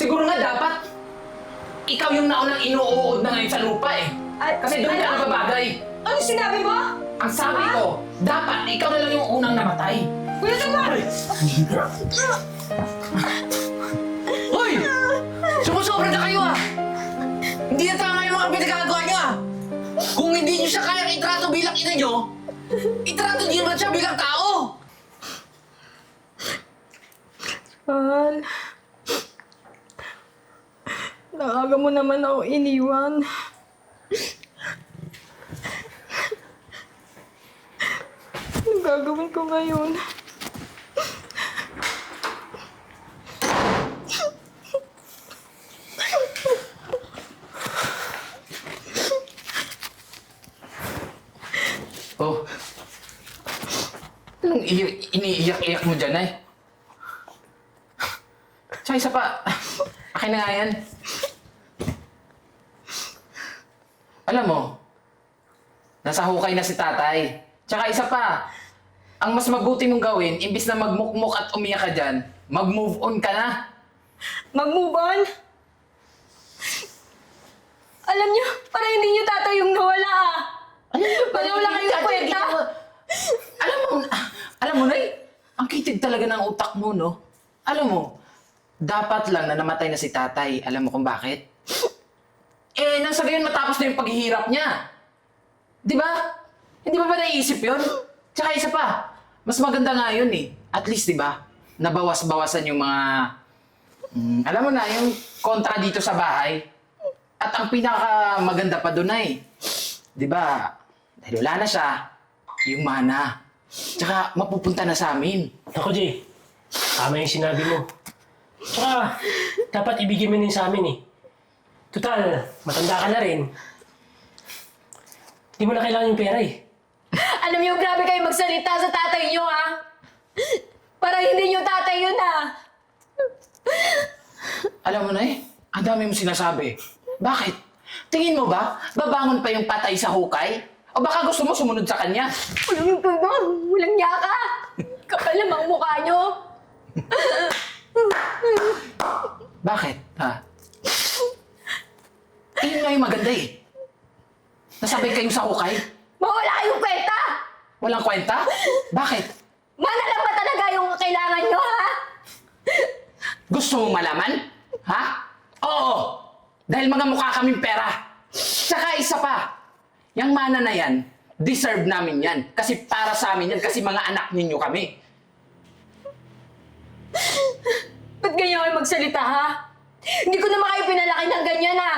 Siguro nga dapat, ikaw yung naunang inuuod na ngayon sa lupa eh. Ay, Kasi doon ka ano? nababagay. Ano sinabi mo? Ang sabi ko, dapat ikaw na lang yung unang namatay. Kuya naman! Hoy! Sumusobra na kayo ah! Hindi na tama yung mga pinagagawa niyo ah! Kung hindi niyo siya kayang itrato bilang ina niyo, itrato niyo naman siya bilang tao! Mahal. Naaga mo naman ako iniwan. Anong gagawin ko ngayon? Oh. Anong i- iniiyak-iyak mo dyan eh? Tsaka isa pa, akin na nga yan. Alam mo, hukay na si tatay. Tsaka isa pa, ang mas mabuti mong gawin, imbis na magmukmuk at umiyak ka dyan, mag-move on ka na. Mag-move on? Alam niyo, para hindi niyo tatay yung nawala ah. Para wala kayong kwenta. Alam mo, alam mo, Nay, ang kitid talaga ng utak mo, no? Alam mo, dapat lang na namatay na si tatay. Alam mo kung bakit? Eh, nang sa gayon matapos na yung paghihirap niya. Di ba? Hindi ba ba naiisip yun? Tsaka isa pa, mas maganda nga yun eh. At least, di ba, nabawas-bawasan yung mga... Mm, alam mo na, yung kontra dito sa bahay. At ang pinaka maganda pa doon ay, di ba, dahil wala na siya, yung mana. Tsaka mapupunta na sa amin. Ako, Jay. Tama yung sinabi mo. Tsaka, dapat ibigay mo din sa amin eh. Total, matanda ka na rin. Hindi mo na kailangan yung pera eh. Alam niyo, grabe kayo magsalita sa tatay niyo ah. Para hindi niyo tatay yun ah. Alam mo na eh, ang dami mo sinasabi. Bakit? Tingin mo ba, babangon pa yung patay sa hukay? O baka gusto mo sumunod sa kanya? Walang tulong, walang yaka. Kapal naman ang mukha niyo. Bakit? Ha? Tingin nga yung maganda eh. Nasabay kayo sa hukay? Mawala kayong. Walang kwenta? Bakit? Mana lang ba talaga yung kailangan niyo ha? Gusto mo malaman? Ha? Oo! Dahil mga mukha kaming pera. Tsaka isa pa, yung mana na yan, deserve namin yan. Kasi para sa amin yan, kasi mga anak ninyo kami. Ba't ganyan kayo magsalita ha? Hindi ko naman kayo pinalaki ng ganyan ha.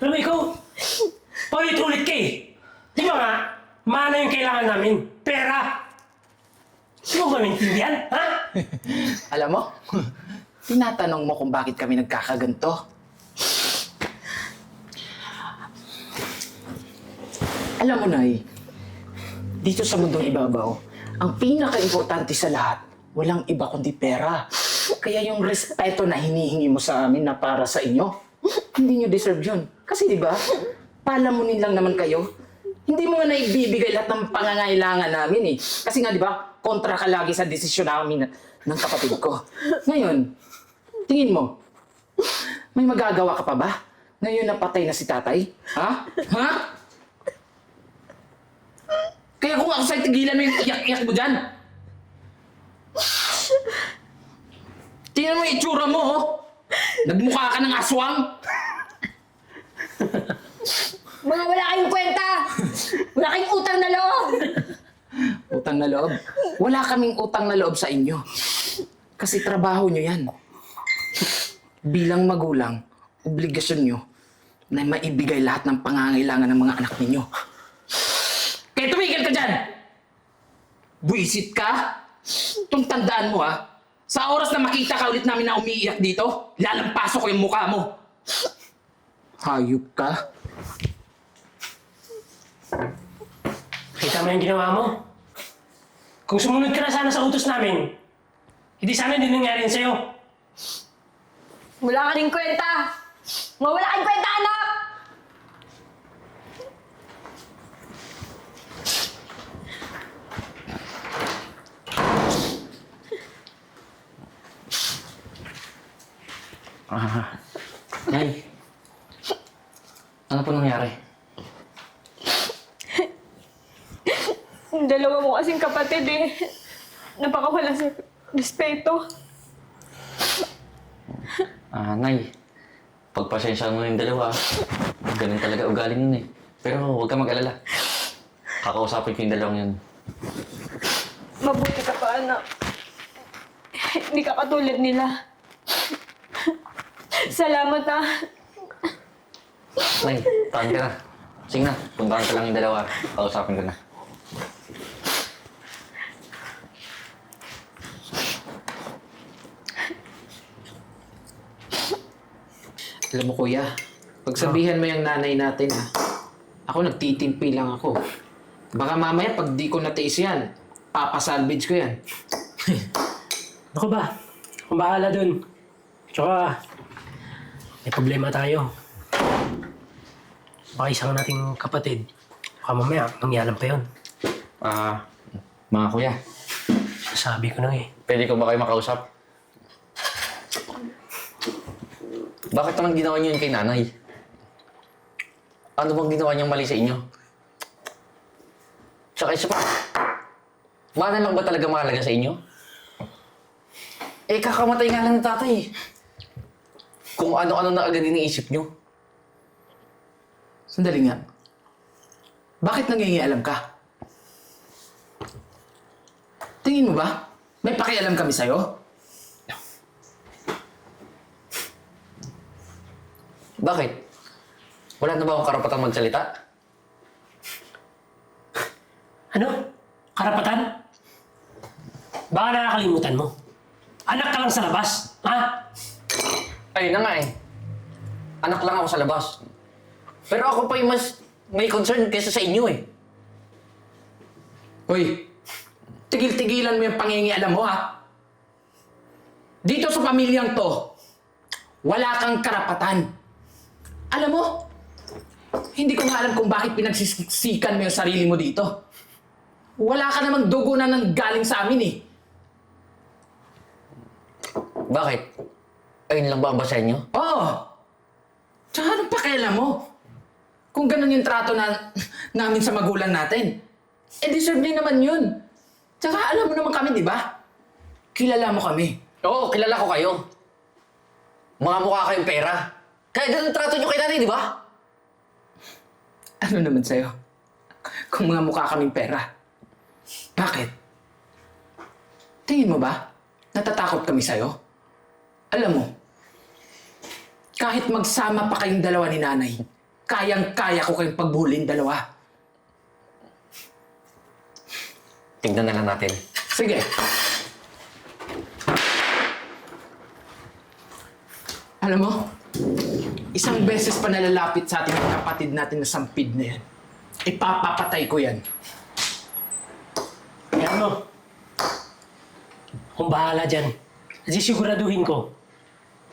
Alam mo, ikaw, paulit-ulit ka eh. Mana yung kailangan namin. Pera! Di mo ba maintindihan? Ha? Alam mo, tinatanong mo kung bakit kami nagkakaganto. Alam mo, Nay, dito sa mundong ibabaw, ang pinaka-importante sa lahat, walang iba kundi pera. Kaya yung respeto na hinihingi mo sa amin na para sa inyo, hindi nyo deserve yun. Kasi di ba, palamunin lang naman kayo. Hindi mo nga naibibigay lahat ng pangangailangan namin eh. Kasi nga di ba, kontra ka lagi sa desisyon namin ng- kapatid ko. Ngayon, tingin mo, may magagawa ka pa ba? Ngayon napatay na si tatay? Ha? Ha? Kaya kung ako sa'yo, tigilan mo yung iyak-iyak mo dyan. Tingnan mo yung itsura mo, oh. Nagmukha ka ng aswang. Mga wala kayong kwenta. Wala kayong utang na loob. Utang na loob. Wala kaming utang na loob sa inyo. Kasi trabaho nyo yan. Bilang magulang, obligasyon nyo na maibigay lahat ng pangangailangan ng mga anak ninyo. Kaya tumigil ka dyan! Buisit ka? Itong tandaan mo ha, sa oras na makita ka ulit namin na umiiyak dito, lalampasok ko yung mukha mo. Hayop ka? Kita mo yung ginawa mo? Kung sumunod ka na sana sa utos namin, hindi sana din nangyari yun sa'yo. Wala ka rin kwenta. Mga wala kayong kwenta, anak! Ah, Nay. Ano po nangyari? Dalawa mo kasing kapatid eh. Napakawala sa respeto. Ah, Nay. Pagpasensya mo yung dalawa. Ganun talaga ugali nun eh. Pero huwag ka mag-alala. Kakausapin ko yung dalawang yun. Mabuti ka pa, anak. Hindi ka katulad nila. Salamat ah. Nay, tahan ka na. Sige na, puntahan ko lang yung dalawa. Kausapin ko na. Alam mo kuya, pagsabihan mo yung nanay natin ha. Ako nagtitimpi lang ako. Baka mamaya pag di ko natiis yan, papasalvage ko yan. Ako ba? Kung bahala dun. Tsaka, may problema tayo. Baka isang nating kapatid. Baka mamaya, mangyalam pa yun. Ah, mga kuya, Sabi ko na eh. pwede ko ba kayo makausap? Bakit naman ginawa niyo yun kay nanay? Ano bang ginawa niyang mali sa inyo? Tsaka isa pa, mana lang ba talaga mahalaga sa inyo? Eh, kakamatay nga lang ng tatay. Kung ano-ano na agad iniisip niyo. Sandali nga. Bakit nangingialam ka? Tingin mo ba? May pakialam kami sa'yo? Bakit? Wala na ba akong karapatang magsalita? Ano? Karapatan? Baka nakakalimutan mo. Anak ka lang sa labas, ha? Ayun na nga eh. Anak lang ako sa labas. Pero ako pa yung mas may concern kaysa sa inyo eh. Hoy, tigil-tigilan mo yung pangingialam mo ha. Dito sa pamilyang to, wala kang karapatan. Alam mo, hindi ko nga alam kung bakit pinagsisikan mo yung sarili mo dito. Wala ka namang dugo na nang galing sa amin eh. Bakit? Ayun lang ba ang basa nyo? Oo. Tsaka anong pakialam mo? Kung ganun yung trato na, namin sa magulang natin, eh deserve niya naman yun. Tsaka alam mo naman kami, di ba? Kilala mo kami. Oo, kilala ko kayo. Mga mukha kayong pera. Kaya ganun trato nyo kay nanay, di ba? Ano naman sa'yo? Kung mga mukha kaming pera. Bakit? Tingin mo ba? Natatakot kami sa'yo? Alam mo, kahit magsama pa kayong dalawa ni nanay, kayang-kaya ko kayong pagbulin dalawa. Tignan na lang natin. Sige. Alam mo, isang beses pa nalalapit sa ating kapatid natin na sampid na yan. Ipapapatay ko yan. Kaya ano? Kung bahala dyan, kasi siguraduhin ko,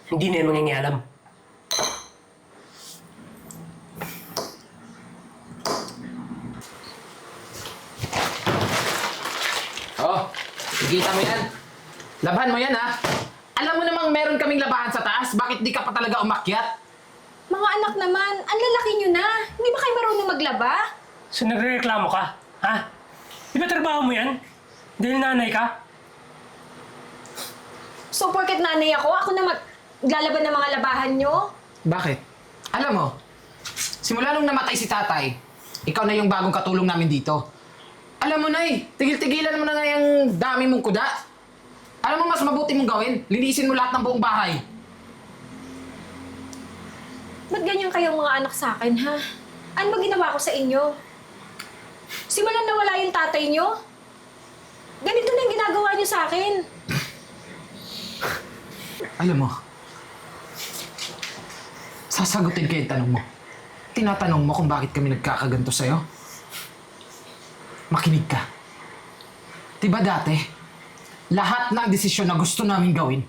hindi na yung mangingialam. Oh, kita mo yan. Laban mo yan, ha? Alam mo namang meron kaming labahan sa taas. Bakit di ka pa talaga umakyat? Mga anak naman, ang lalaki nyo na. Hindi ba kayo marunong maglaba? So nagre-reklamo ka? Ha? Di ba trabaho mo yan? Dahil nanay ka? So, porket nanay ako, ako na maglalaban ng mga labahan nyo? Bakit? Alam mo, simula nung namatay si tatay, ikaw na yung bagong katulong namin dito. Alam mo na eh, tigil-tigilan mo na nga yung dami mong kuda. Alam mo, mas mabuti mong gawin. Linisin mo lahat ng buong bahay. Ba't ganyan kayong mga anak sa akin, ha? Ano ba ginawa ko sa inyo? Simulan na wala yung tatay nyo? Ganito na yung ginagawa nyo sa akin. Alam mo, sasagutin ko yung tanong mo. Tinatanong mo kung bakit kami nagkakaganto sa'yo? Makinig ka. Diba dati, lahat ng desisyon na gusto namin gawin,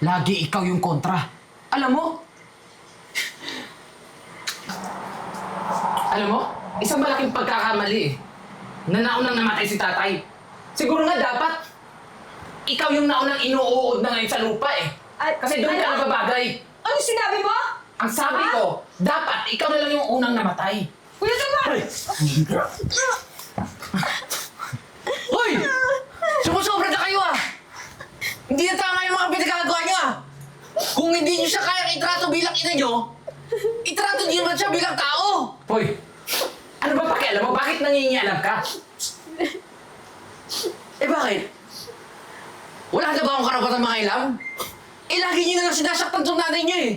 lagi ikaw yung kontra. Alam mo? Alam mo, isang malaking pagkakamali eh. Na naunang namatay si tatay. Siguro nga dapat, ikaw yung naunang inuuod na ngayon sa lupa eh. Ay, Kasi doon ka ano? nababagay. O yung sinabi mo? Ang sabi Ha? ko, dapat ikaw na lang yung unang namatay. Kuya naman! Hoy! Hoy! Sumusobra na kayo ah! Hindi na tama yung mga pinagagawa niyo ah! Kung hindi niyo siya kayang itrato bilang ina niyo, itrato niyo naman siya bilang tao! Hoy, ano ba pakialam mo? Bakit nangingialam ka? Eh bakit? Wala na ba akong karapatan mga ilam? Eh lagi niyo na lang sinasaktan tong nanay niyo eh!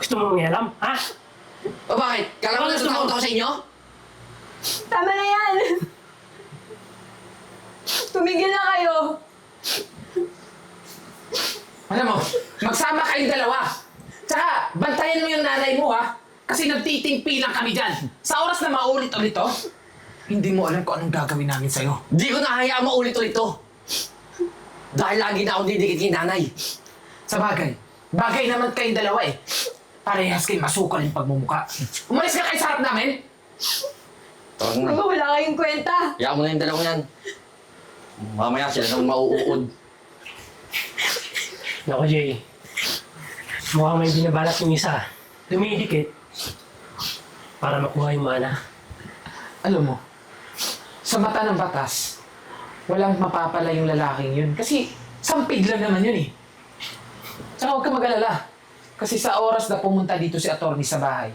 Gusto mo mangialam, ha? O bakit? Kala mo Ano gusto mo? natatakot ako sa inyo? Tama na yan! Tumigil na kayo! Alam mo, magsama kayong dalawa. Tsaka, bantayan mo yung nanay mo ha. Kasi nagtitimpi lang kami dyan. Sa oras na maulit-ulit to, hindi mo alam kung anong gagawin namin sa'yo. Di ko na hayaan maulit-ulit to. Dahil lagi na akong didikit kay nanay. Sa bagay, bagay naman kayong dalawa eh. Parehas kayong masukal yung pagmumuka. Umalis ka kayo sa harap namin. Tawag na. Wala kayong kwenta! Hayaan mo na yung dalawang yan. Mamaya sila nang mauuod. Naku, Jay. Mukhang may binabalak yung isa. Dumidikit para makuha yung mana. Alam mo, sa mata ng batas, walang mapapala yung lalaking yun. Kasi sampid lang naman yun eh. Tsaka huwag ka mag-alala. Kasi sa oras na pumunta dito si attorney sa bahay,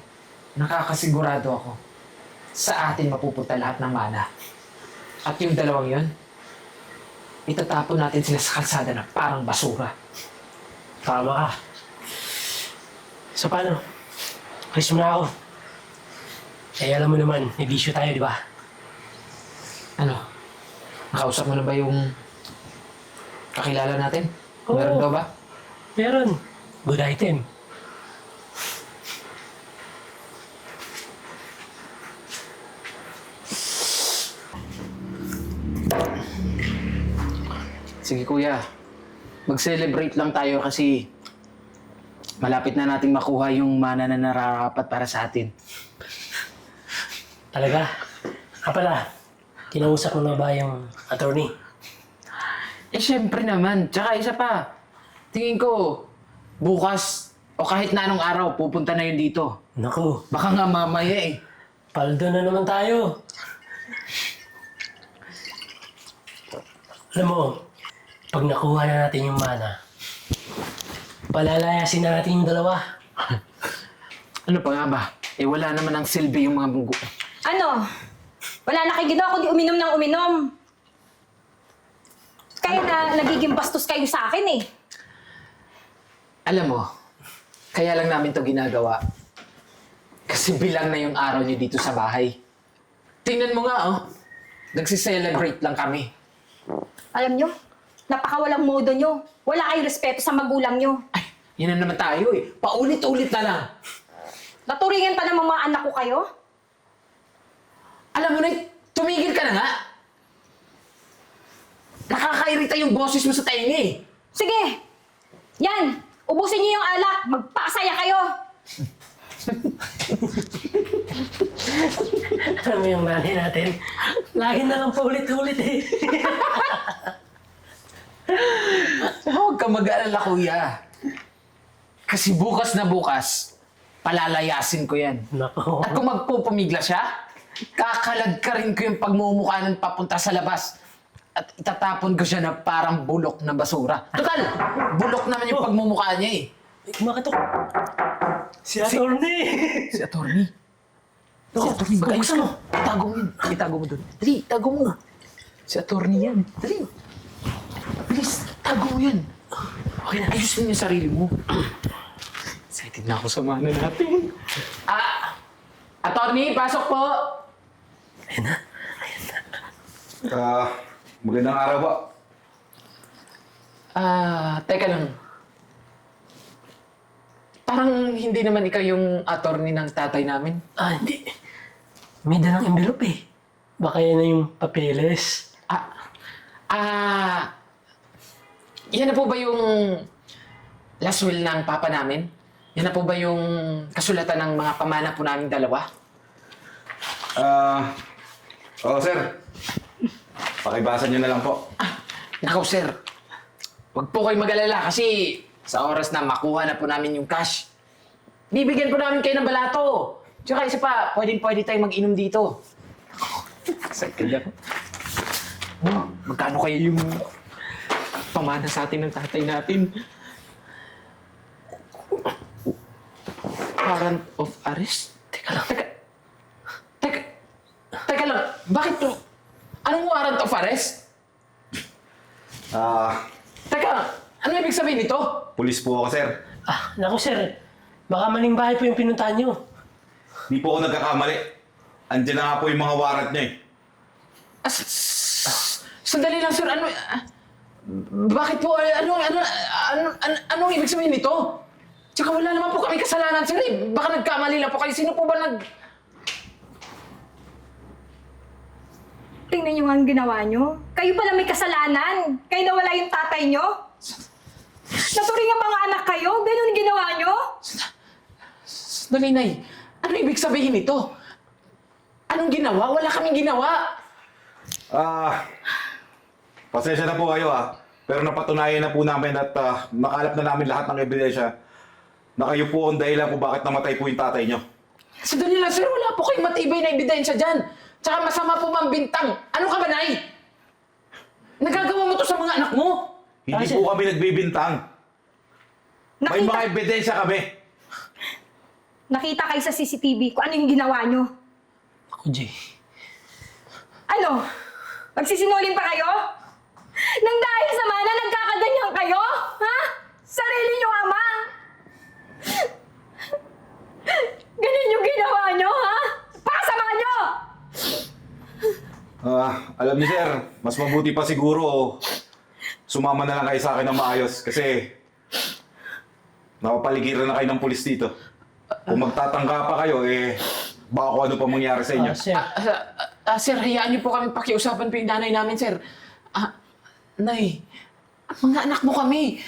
nakakasigurado ako, sa atin mapupunta lahat ng mana. At yung dalawang yun, itatapon natin sila sa kalsada na parang basura. Tama ka. So paano? Alis mo na ako. Eh, alam mo naman, may bisyo tayo, di ba? Ano? Nakausap mo na ba yung kakilala natin? Oo. Meron daw ba? Meron. Good item. Sige kuya, mag-celebrate lang tayo kasi malapit na nating makuha yung mana na nararapat para sa atin. Talaga? Ah pala, kinausap mo na ba yung attorney? Eh syempre naman, tsaka isa pa, tingin ko bukas o kahit na anong araw pupunta na yun dito. Naku, Baka nga mamaya eh. paldo na naman tayo. Alam mo, pag nakuha na natin yung mana, palalayasin na natin yung dalawa. Ano pa nga ba? Eh wala naman ang silbi yung mga bugo. Ano? Wala na kayo ginawa kundi uminom ng uminom. Kaya na nagiging bastos kayo sa akin eh. Alam mo, kaya lang namin to ginagawa. Kasi bilang na yung araw niyo dito sa bahay. Tingnan mo nga, oh. Nagsi-celebrate lang kami. Alam nyo, napakawalang modo nyo. Wala kayong respeto sa magulang nyo. Ay, yun na naman tayo eh. Paulit-ulit na lang. Naturingan pa ng mga anak ko kayo? Alam mo na, tumigil ka na nga. Nakakairita yung boses mo sa tenga eh. Sige! Yan! Ubusin niyo yung alak! Magpakasaya kayo! Alam mo yung nanay natin, lagi na lang paulit-ulit eh. Huwag ka mag-alala, kuya. Kasi bukas na bukas, palalayasin ko yan. Nako. At kung magpupumigla siya, kakalad ka rin ko yung pagmumukha ng papunta sa labas. At itatapon ko siya na parang bulok na basura. Total, bulok naman yung pagmumukha niya eh. Eh, Kumakatok. Si attorney. Si attorney. Si attorney, baka buksan mo. Itago mo yun. Itago mo dun. Dali, itago mo. Si attorney yan. Dali. Bilis, tago mo yan. Okay na, ayusin mo yung sarili mo. Excited na ako sa mana natin. Ah, attorney, pasok po. Ayun na. Ah, magandang araw po. Ah, teka lang. Parang hindi naman ikaw yung attorney ng tatay namin. Ah, hindi. May dalang envelope eh. Baka yan na yung papeles. Ah, ah, yan na po ba yung last will ng papa namin? Yan na po ba yung kasulatan ng mga pamana po namin dalawa? Ah, oo sir. Pakibasa niyo na lang po. Ah, nakaw sir. Huwag po kayo mag-alala kasi sa oras na makuha na po namin yung cash, Bibigyan po namin kayo ng balato. Tsaka isa pa, pwedeng pwede tayong mag-inom dito. Excited ako. Oh, magkano kayo yung pamana sa atin ng tatay natin? Warrant of arrest? Teka lang, teka. Teka. Teka lang, bakit to? Anong warrant of arrest? Ah, Teka, ano ibig sabihin nito? pulis po ako, sir. Ah, naku sir, baka maling bahay po yung pinuntahan nyo. Di po ako nagkakamali. Andiyan na nga po yung mga warrant niya eh. As, sandali lang, sir. Ano, ah, bakit po, eh, ano, ano, ano, ano, anong ibig sabihin nito? Tsaka wala naman po kami kasalanan, sir. Eh. Baka nagkamali lang po kayo. Sino po ba nag... Tingnan niyo nga ang ginawa niyo. Kayo pala may kasalanan. Kayo nawala yung tatay niyo. Naturing ang mga anak kayo. Ganun ang ginawa niyo. Sandali, Nay. Ano ibig sabihin nito? Anong ginawa? Wala kaming ginawa. Ah, pasensya na po kayo ah. Pero napatunayan na po namin at ah, nakalap na namin lahat ng ebidensya na kayo po ang dahilan kung bakit namatay po yung tatay nyo. Sandali lang, sir. Wala po kayong matibay na ebidensya dyan. Tsaka masama po bang bintang? Ano ka ba, Nay? Nagagawa mo to sa mga anak mo? Hindi Kasi- po kami nagbibintang. May Nakita, mga ebidensya kami. nakita kayo sa CCTV kung ano yung ginawa niyo. Ako, Jay. Ano? Magsisinulin pa kayo? Nang dahil sa mana, nagkakaganyan kayo? Ha? Sarili niyo ama? Ganun yung ginawa niyo, ha? Pakasama niyo! Ah, alam niyo sir, mas mabuti pa siguro oh, sumama na lang kayo sa akin ng maayos kasi napapaligiran na kayo ng pulis dito. Kung magtatangka pa kayo, eh, baka kung ano pa mangyari sa inyo. Ah, sir, Ah, ah, ah, sir, hayaan niyo po kami pakiusapan po yung nanay namin, sir. Nay, mga anak mo kami.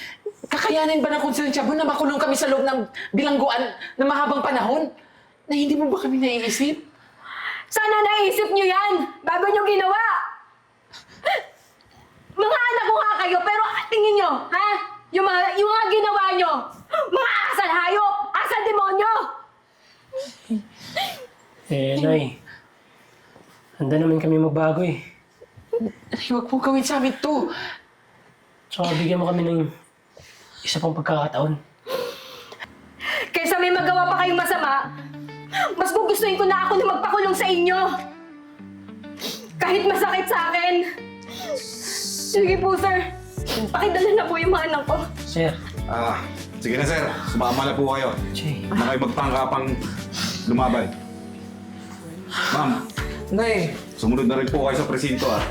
Kakayanin ba ng konsensya mo na makulong kami sa loob ng bilangguan na mahabang panahon? Na hindi mo ba kami naiisip? Sana naisip niyo yan bago niyo ginawa! Mga anak ko nga kayo, pero tingin niyo, ha? Yung mga, yung mga ginawa niyo, mga asal hayop, asal demonyo! eh, Nay. Handa naman kami magbago eh. Nay, huwag po gawin sa amin to. Tsaka bigyan mo kami ng isa pang pagkakataon. Kaysa may magawa pa kayong masama, mas gugustuhin ko na ako na magpakulong sa inyo. Kahit masakit sa akin. Sige po, sir. Pakidala na po yung mga anak ko. Sir, Ah, sige na sir, sumama na po kayo. Jay. Na kayo magtangka pang lumaban. Ma'am, Nay, sumunod na rin po kayo sa presinto ah.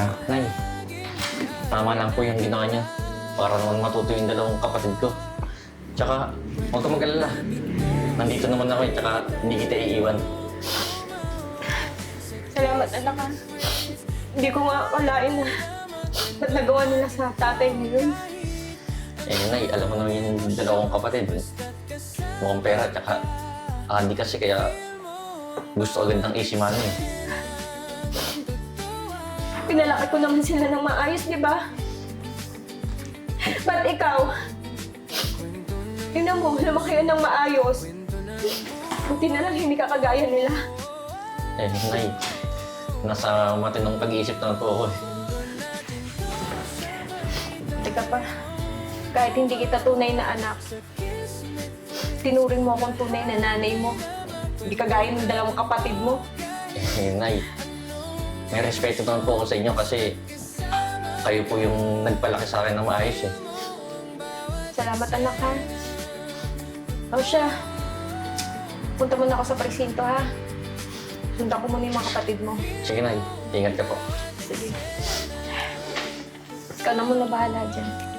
Ah, Nay. Tama lang po yung ginawa niya. Para naman matuto yung dalawang kapatid ko. Tsaka, huwag ka mag-alala. Nandito naman ako eh, tsaka hindi kita iiwan. Salamat, anak ha. Hindi ko nga akalain na ba't nagawa nila sa tatay niyo yun. Eh, Nay, alam mo naman yung dalawang kapatid. Mukhang pera, tsaka hindi kasi kaya gusto agad ng easy money. eh. Pinalaki ko naman sila ng maayos, di ba? Ba't ikaw? Tingnan mo, lumaki yun ng maayos. Buti na lang hindi ka kagaya nila. Eh, Nay, nasa matinong pag-iisip na po ako eh. Teka pa, kahit hindi kita tunay na anak, tinuring mo akong tunay na nanay mo. Hindi kagaya ng dalawang kapatid mo. Eh, Nay, may respeto naman po ako sa inyo kasi kayo po yung nagpalaki sa akin na maayos eh. Salamat anak ha. O siya, punta muna ako sa presinto ha. Sundan ko muna yung mga kapatid mo. Sige, Nay. Ingat ka po. Sige. Ikaw na muna bahala dyan.